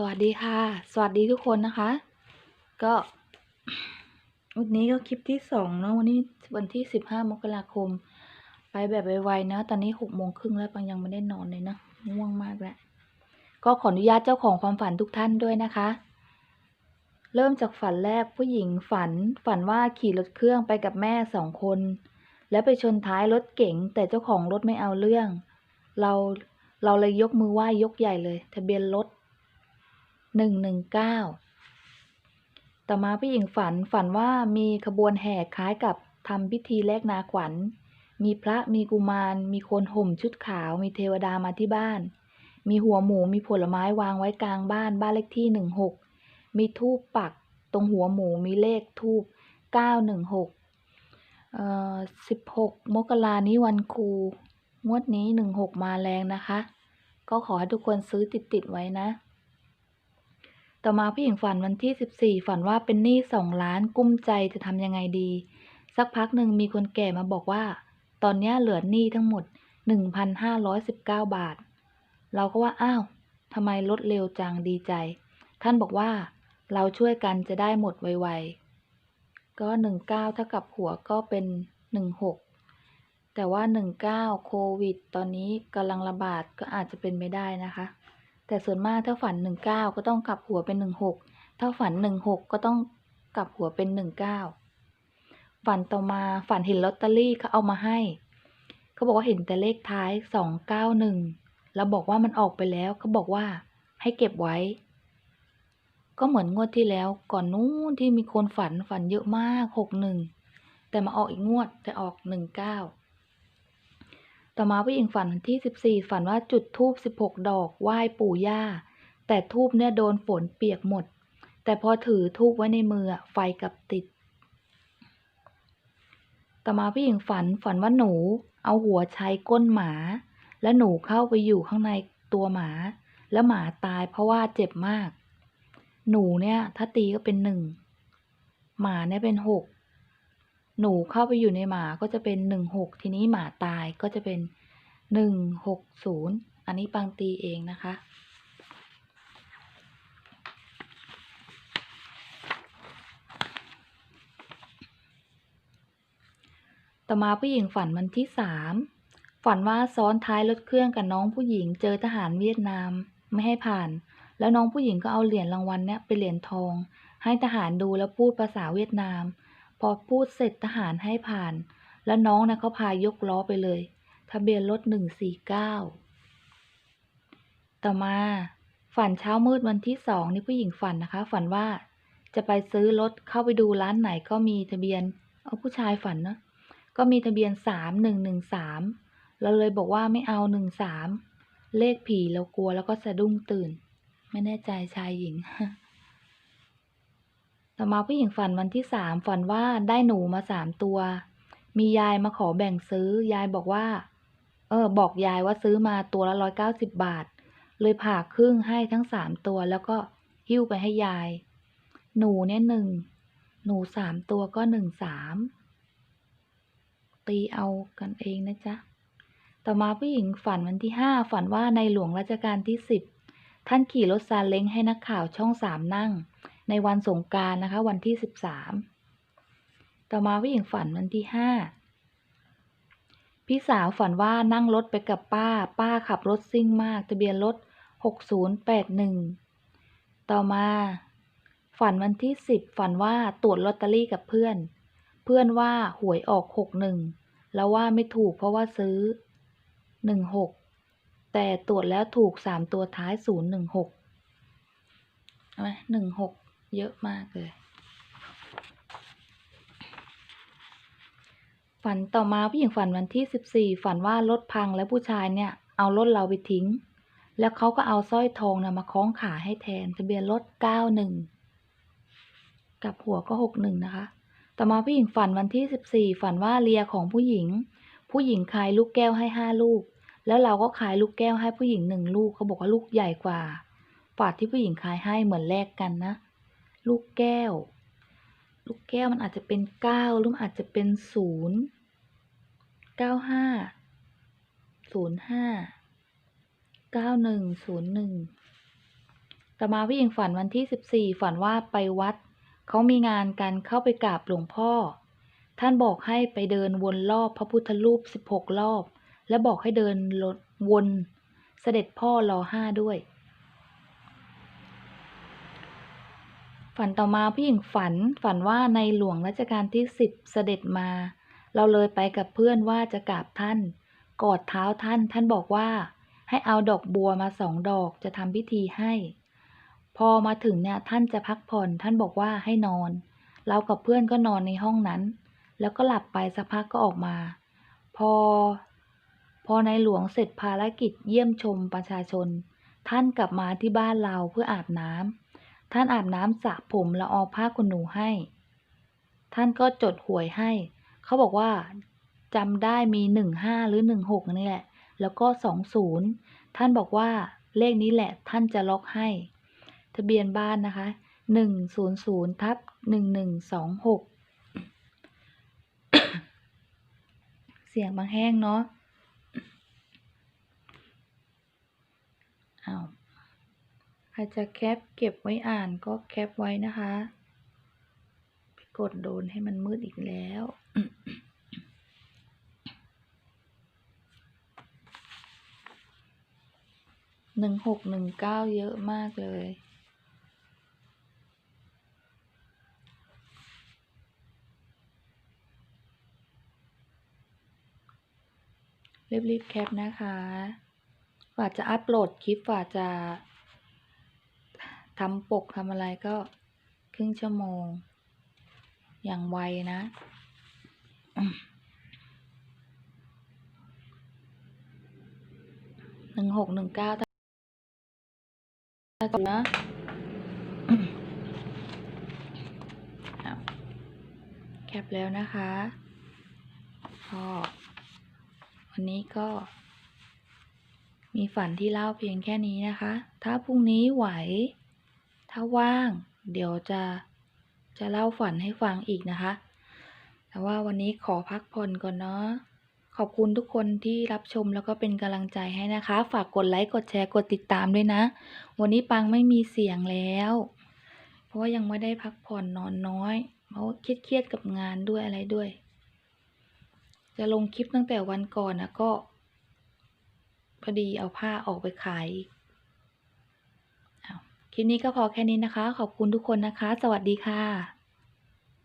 สวัสดีค่ะ สวัสดีทุกคนนะคะ ก็วันนี้ก็คลิปที่สองเนอะวันนี้วันที่สิบห้ามกราคม ไปแบบไวๆนะตอนนี้หกโมงครึ่งแล้วปังยังไม่ได้นอนเลยนะง่วงมากแล้วก็ขออนุญาตเจ้าของความฝันทุกท่านด้วยนะคะ เริ่มจากฝันแรกผู้หญิงฝันฝันว่าขี่รถเครื่องไปกับแม่สองคน แล้วไปชนท้ายรถเก๋งแต่เจ้าของรถไม่เอาเรื่อง เราเราเลยยกมือไหว้ยกใหญ่เลย ทะเบียนรถ หนึ่งหนึ่งเก้าต่อมาผู้หญิงฝันฝันว่ามีขบวนแห่คล้ายกับทำพิธีแลกนาขวัญ มีพระมีกุมาร มีคนห่มชุดขาว มีเทวดามาที่บ้าน มีหัวหมู มีผลไม้วางไว้กลางบ้าน บ้านเลขที่หนึ่งหกมีทูบปัก ตรงหัวหมู มีเลขทูบเก้าหนึ่งหกเอ่อสิบหกมกรานี้วันครู งวดนี้หนึ่งหกมาแรงนะคะ ก็ขอให้ทุกคนซื้อติดติดๆไว้นะ ต่อมาผู้หญิงฝันวันที่สิบสี่ฝันว่าเป็นหนี้สองล้านกุ้มใจจะทำยังไงดี สักพักหนึ่งมีคนแก่มาบอกว่า ตอนนี้เหลือหนี้ทั้งหมดหนึ่งพันห้าร้อยสิบเก้าบาท เราก็ว่าอ้าวทำไมลดเร็วจังดีใจ ท่านบอกว่า เราช่วยกันจะได้หมดไวๆ ก็หนึ่งเก้าเท่ากับหัวก็เป็นหนึ่งหกแต่ว่า 19 โควิด ตอนนี้กำลังระบาดก็อาจจะเป็นไม่ได้นะคะ แต่ส่วนมากถ้าฝัน 19 ก็ต้องกลับหัวเป็น 16 ถ้าฝัน 16 ก็ต้องกลับหัวเป็น 19 ฝันต่อมาฝันเห็นลอตเตอรี่เขาเอามาให้ เขาบอกว่าเห็นแต่เลขท้าย 291 แล้วบอกว่ามันออกไปแล้วเขาบอกว่าให้เก็บไว้ ก็เหมือนงวดที่แล้วก่อนนู้นที่มีคนฝันฝันเยอะมาก 61 แต่มาออกอีกงวดแต่ออก 19 ต่อมาผู้หญิงฝันวันที่ 14 ฝันว่าจุดธูป16 ดอกไหว้ปู่ย่า แต่ธูปเนี่ยโดนฝนเปียกหมด แต่พอถือธูปไว้ในมือไฟกับติด ต่อมาผู้หญิงฝันฝันว่าหนูเอาหัวใช้ก้นหมา และหนูเข้าไปอยู่ข้างในตัวหมา แล้วหมาตายเพราะว่าเจ็บมาก หนูเนี่ยถ้าตีก็เป็นหนึ่งหมาเนี่ยเป็นหก หนูเข้าไปอยู่ในหมาก็จะเป็นหนึ่งหกทีนี้หมาตายก็จะเป็นหนึ่งหกศูนย์อันนี้ปังตีเองนะคะ ต่อมาผู้หญิงฝันวันที่สามฝันว่าซ้อนท้ายรถเครื่องกับน้องผู้หญิงเจอทหารเวียดนามไม่ให้ผ่าน แล้วน้องผู้หญิงก็เอาเหรียญรางวัลเนี่ยเป็นเหรียญทอง ให้ทหารดูแล้วพูดภาษาเวียดนาม พอพูดเสร็จทหารให้ผ่าน แล้วน้องนะเขาพายกล้อไปเลย ทะเบียนรถหนึ่งสี่เก้าต่อมาฝันเช้ามืดวันที่สองนี่ผู้หญิงฝันนะคะ ฝันว่าจะไปซื้อรถเข้าไปดูร้านไหนก็มีทะเบียน เอาผู้ชายฝันเนอะก็มีทะเบียนสามหนึ่งหนึ่งสามเราเลยบอกว่าไม่เอาหนึ่งสามเลขผีเรากลัวแล้วก็สะดุ้งตื่น ไม่แน่ใจชายหญิง ต่อมาผู้หญิงฝันวันที่สามฝันว่าได้หนูมาสามตัว มียายมาขอแบ่งซื้อยายบอกว่า เออ บอกยายว่าซื้อมาตัวละร้อยเก้าสิบบาท เลยผ่าครึ่งให้ทั้งสามตัวแล้วก็หิ้วไปให้ยาย หนูเนี่ยหนึ่งหนูสามตัวก็หนึ่งสามตีเอากันเองนะจ๊ะต่อมาผู้หญิงฝันวันที่ห้าฝันว่าในหลวงรัชกาลที่สิบท่านขี่รถซาเล้งให้นักข่าวช่องสามนั่ง ในวันสงการนะคะ วันที่สิบสามต่อมาผู้หญิงฝันวันที่ห้าพี่สาวฝันว่านั่งรถไปกับป้า ป้าขับรถซิ่งมากทะเบียนรถหกศูนย์แปดหนึ่งต่อมา ฝันวันที่สิบฝันว่าตรวจลอตเตอรี่กับเพื่อน เพื่อนว่าหวยออกหกหนึ่งแล้วว่าไม่ถูกเพราะว่าซื้อหนึ่งหกแต่ตรวจแล้วถูกสามตัวท้ายศูนย์หนึ่งหก เยอะมากเลย ฝันต่อมาผู้หญิงฝันวันที่สิบสี่ฝันว่ารถพังและผู้ชายเนี่ย เอารถเราไปทิ้ง แล้วเขาก็เอาสร้อยทองนะมาคล้องขาให้แทนทะเบียนรถเก้าหนึ่งกับหัวก็หกหนึ่งนะคะ ต่อมาผู้หญิงฝันวันที่สิบสี่ฝันว่าเลียของผู้หญิง ผู้หญิงขายลูกแก้วให้ห้าลูก แล้วเราก็ขายลูกแก้วให้ผู้หญิงหนึ่งลูกเขาบอกว่าลูกใหญ่กว่าฝาดที่ผู้หญิงขายให้เหมือนแลกกันนะ ลูกแก้ว ลูกแก้วมันอาจจะเป็นเก้าหรือมันอาจจะเป็นศูนย์เก้าห้าศูนย์ห้าเก้าหนึ่งศูนย์หนึ่งต่อมาผู้หญิงฝันวันที่14ฝันว่าไปวัด เขามีงานกันเข้าไปกราบหลวงพ่อ ท่านบอกให้ไปเดินวนรอบพระพุทธรูป16รอบ และบอกให้เดินวนเสด็จพ่อรอห้าด้วย ฝันต่อมาผู้หญิงฝันฝันว่าในหลวงรัชกาลที่10เสด็จมา เราเลยไปกับเพื่อนว่าจะกราบท่าน กอดเท้าท่าน ท่านบอกว่า ให้เอาดอกบัวมาสองดอกจะทำพิธีให้ พอมาถึงเนี่ยท่านจะพักผ่อนท่านบอกว่าให้นอน เรากับเพื่อนก็นอนในห้องนั้น แล้วก็หลับไปสักพักก็ออกมา พอ พอในหลวงเสร็จภารกิจเยี่ยมชมประชาชน ท่านกลับมาที่บ้านเราเพื่ออาบน้ำ ท่านอาบน้ำสระผมแล้วเอาผ้าขนหนูให้ ท่านก็จดหวยให้ เขาบอกว่าจำได้มีหนึ่งห้าหรือหนึ่งหกนี่แหละ แล้วก็สองศูนย์ท่านบอกว่าเลขนี้แหละท่านจะล็อกให้ ทะเบียนบ้านนะคะหนึ่งศูนย์ศูนย์ทับหนึ่งหนึ่งสองหกเสียงบางแห้งเนาะอ้าวใครจะแคปเก็บไว้อ่านก็แคปไว้นะคะ ไปกดโดนให้มันมืดอีกแล้ว หนึ่งหกหนึ่งเก้าเยอะมากเลย รีบๆแคปนะคะกว่าจะอัปโหลดคลิปกว่าจะ ทำปกทำอะไรก็ครึ่งชั่วโมง อย่างไวนะ หนึ่งหกหนึ่งเก้าถ้าก่อนนะแคปแล้วนะคะก็วันนี้ก็ มีฝันที่เล่าเพียงแค่นี้นะคะ ถ้าพรุ่งนี้ไหว ถ้าว่าง เดี๋ยวจะจะเล่าฝันให้ฟังอีกนะคะ แต่ว่าวันนี้ขอพักผ่อนก่อนเนาะ ขอบคุณทุกคนที่รับชมแล้วก็เป็นกำลังใจให้นะคะ ฝากกดไลค์ กดแชร์ กดติดตามด้วยนะ วันนี้ปังไม่มีเสียงแล้ว เพราะว่ายังไม่ได้พักผ่อนนอนน้อย เพราะเครียดๆกับงานด้วยอะไรด้วย จะลงคลิปตั้งแต่วันก่อนนะก็พอดีเอาผ้าออกไปขายอีก ลิปนี้ก็พอแค่นี้นะคะ ขอบคุณทุกคนนะคะ สวัสดีค่ะ